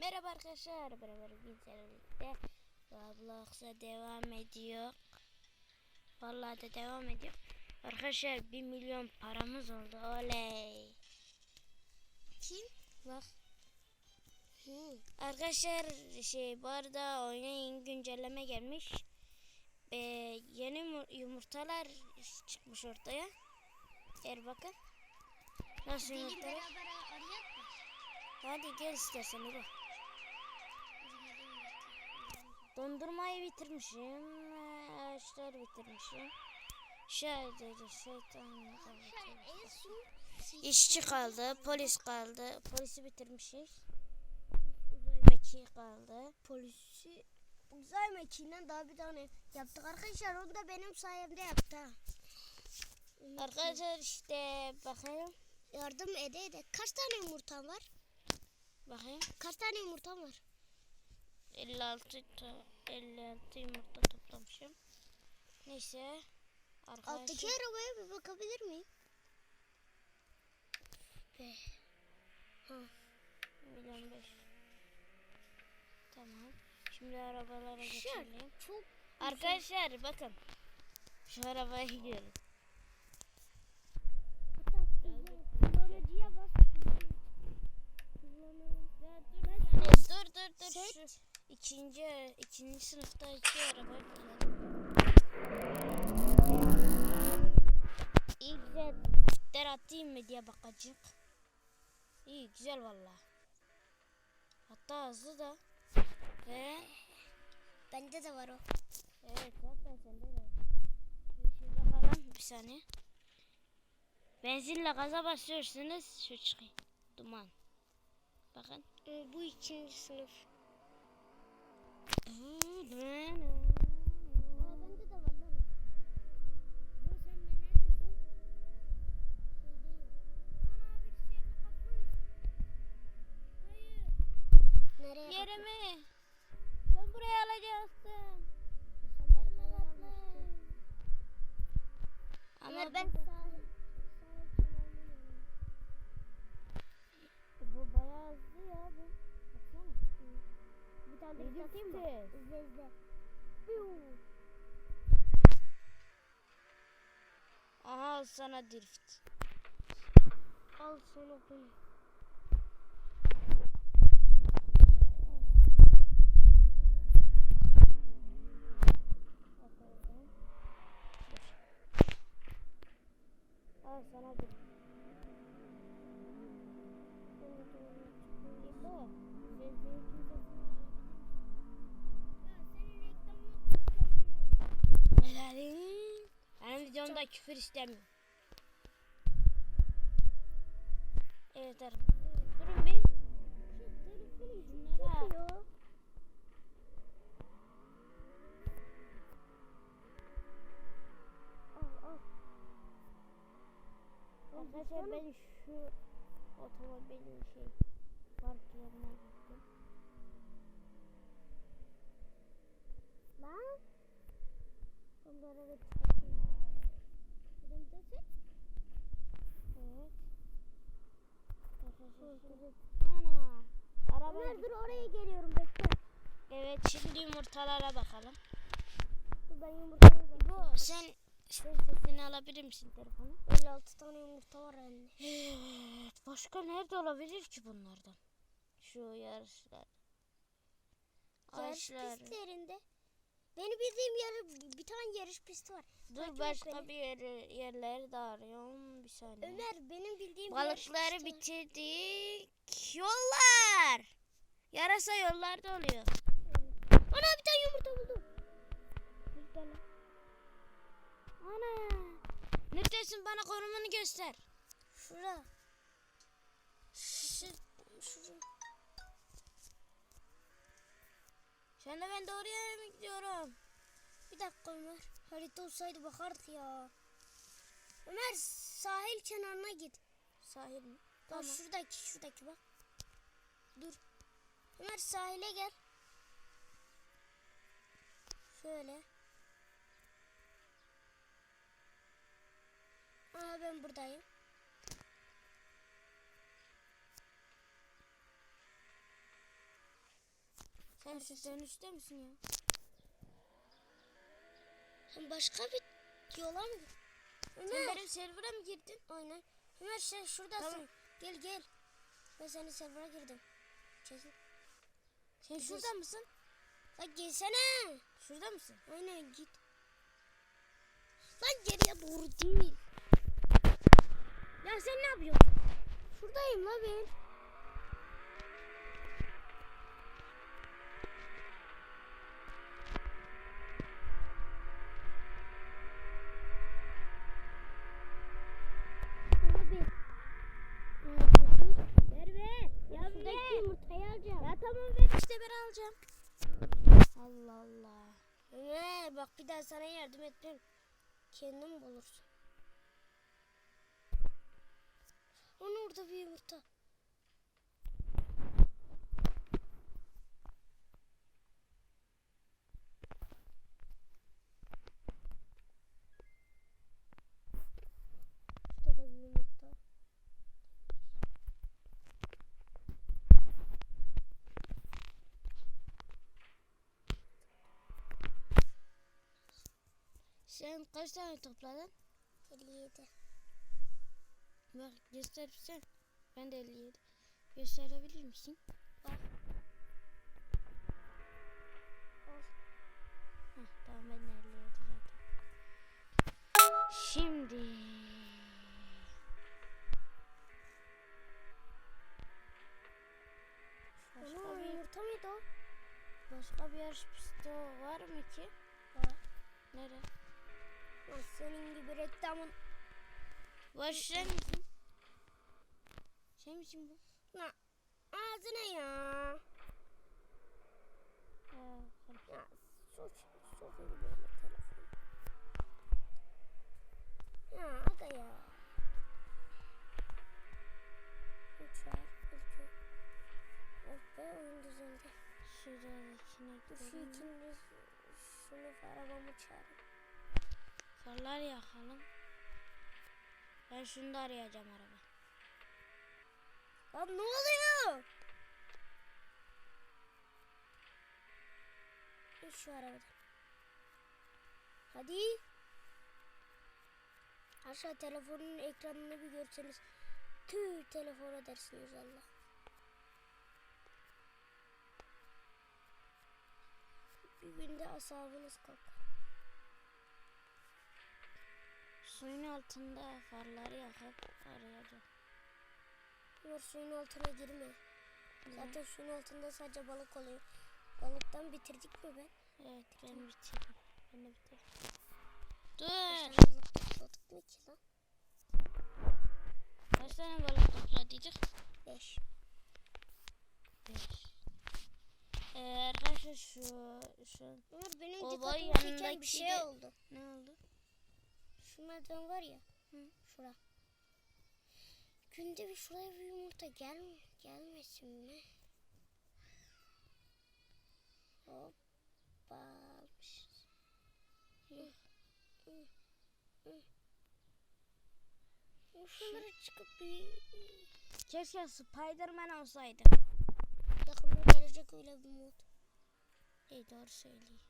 Merhaba arkadaşlar. Beraber birlikte Roblox'a devam ediyor. Vallahi de devam ediyor. Arkadaşlar 1 milyon paramız oldu. Oley. Kim? Bak. Hı. Arkadaşlar şey bu arada oyuna yeni güncelleme gelmiş. Ee, yeni mu- yumurtalar çıkmış ortaya. Gel bakın. Nasıl yumurtalar? Hadi gel istersen İbo. Dondurmayı bitirmişim. Ağaçları bitirmişim. Şöyle şeytan Arkadaşlar en son İşçi kaldı, polis kaldı. Polisi bitirmişiz. Uzay mekiği kaldı. polisi uzay mekiğinden daha bir tane yaptık arkadaşlar onu da benim sayemde yaptı. Arkadaşlar işte bakayım. Yardım ede ede. Kaç tane yumurtan var? Bakayım. Kaç tane yumurtan var? 56 to 56 yumurta toplamışım. Neyse. Alttaki Arkadaşlar arabaya bir bakabilir miyim? Be. Ha. milyon beş. Tamam. Şimdi arabalara geçelim. çok Arkadaşlar bakın. Şu arabaya gidiyoruz. Dur dur dur. Set. Şu ikinci ikinci sınıfta iki araba İyi güzel. Dikter atayım mı diye bakacak. İyi güzel valla. Hatta hızlı da. Ve Bende de var o. evet zaten sende de. Şimdi bakalım bir saniye. Benzinle gaza basıyorsunuz şu çıkıyor. Duman. Bakın. Ee, Bu ikinci sınıf. Yerimi. Ben buraya alacaktım. Ama bu- ben bu bayağı hızlı ya bu. Tane de atayım mı? Drift. İzle izle. Piu. Aha al sana drift. Al sana koy. Al sana drift. Videomda küfür istemiyorum. Evet arkadaşlar. Durun bir. Bunlara Arkadaşlar ben şu otomobilin şey park yerine gittim. Lan. Onları da çıkartayım. Elimdesin. Evet. Arkadaşlar ana Ömer dur oraya geliyorum bekle. Evet şimdi yumurtalara bakalım. Dur ben yumurtayı Bu bakayım. sen sesini alabilir misin telefonu? 56 tane yumurta var elinde. Evet. Başka nerede olabilir ki bunlardan? Şu yarışlar. Yarış pistlerinde. Benim bildiğim yer bir tane yarış pisti var. Takip Dur et başka beni. bir yer, yerleri de arıyorum. Bir saniye. Ömer benim bildiğim Balıkları bitirdik. Yollar. Yarasa yollarda oluyor. Ana bir tane yumurta buldum. Ana. Neredesin bana konumunu göster. Şura. Şu, şuraya. Şu anda ben doğru yere mi gidiyorum? Bir dakika Ömer. Harita olsaydı bakardık ya. Ömer sahil kenarına git. Sahil mi? Tamam. şuradaki şuradaki bak. Dur. Ömer sahile gel. Şöyle. Aa ben buradayım. Sen sen üstte misin ya? Sen başka bir yola mı? Sen Ömer. benim server'a mı girdin? Aynen. Ömer sen şuradasın. Tamam. Gel gel. Ben senin server'a girdim. Çekil. Sen şurada mısın? Lan gelsene. Şurada mısın? Aynen git. Lan geriye doğru değil. Ya sen ne yapıyorsun? Şuradayım la ben. Abi. Ver ver. Ya Şuradaki ver. yumurtayı alacağım. Ya tamam ver işte ben alacağım. Allah Allah. Ömer bak bir daha sana yardım etmem. Kendin bulursun. Onun orada bir yumurta. Şurada da bir yumurta. Sen kaç tane topladın? 57. Bak göstersen. Ben de 57. Gösterebilir misin? Lan senin gibi reklamın. Var sen misin? Sen misin bu? Lan ağzına ya. Ha, Ya sus. Sokayım böyle telefonu. Ya aga ya. Uçar. Uçar. Oh be oyun düzeldi. Şuradakine Dur şu gidelim. ikimiz sınıf arabamı çağırın. Farlar yakalım. Ben şunu da arayacağım araba. Lan ne oluyor? Şu arabadan. Hadi. Aşağı telefonun ekranını bir görseniz tüh telefona dersiniz Allah. Bir günde asabınız kalkar. Suyun altında farları yakıp arayacağım. Ömer suyun altına girme. Zaten suyun altında sadece balık oluyor. Balıktan bitirdik mi ben? Evet ben bitirdim. Ben de bitirdim. Dur. Kaç tane balık topladık mı ki lan? Kaç tane balık topladıydık? Beş. Beş. Ee, arkadaşlar şu, şu Ömer benim O dikkatimi boy çeken yanındaki bir şey de- oldu. ne oldu? Şu merdiven var ya. Hı. Şura. Günde bir şuraya bir yumurta gel gelmesin mi? Hoppa almışız. Hı, hı, hı. Ya Şunlara çıkıp bir Keşke Spiderman olsaydı. yakında gelecek öyle bir mod. İyi doğru söylüyor.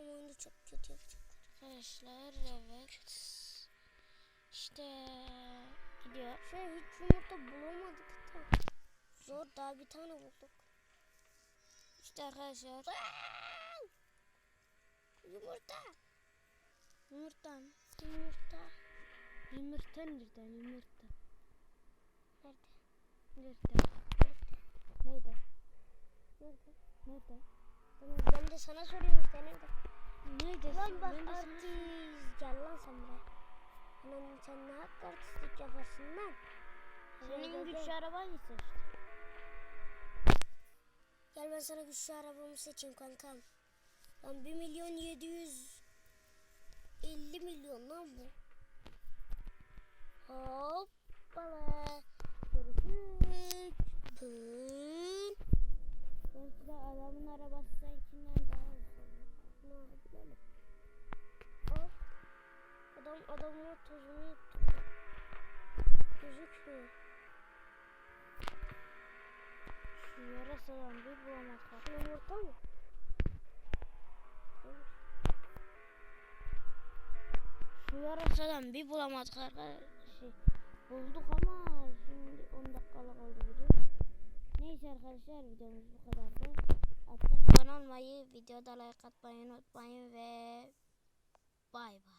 Ama oyunu çok kötü yapacaklar. Arkadaşlar evet. İşte gidiyor. Şey hiç yumurta bulamadık da. Zor daha bir tane bulduk. İşte arkadaşlar. Yumurta. Yumurta? Yumurta. Yumurta nerede? Yumurta. Nerede? Nerede? Nerede? Nerede? Nerede? Tamam, ben de sana soruyorum işte nerede? Nerede? Lan bak Ben de sana- artist. Gel lan sen buraya. Lan sen ne hak artistlik yaparsın lan? Senin güçlü araban işte. Gel ben sana güçlü arabamı seçeyim kankam. Lan 1 milyon 750 milyon lan bu. Hoppala. Yuttu. Gözükmüyor. yarasadan bir bulamadık. Yumurta mı? Şu yarasadan bir bulamadık arkadaşlar. Bulduk ama şimdi 10 dakikalık oldu video. Neyse arkadaşlar videomuz bu kadardı. Abone olmayı, videoda like atmayı unutmayın ve bay bay.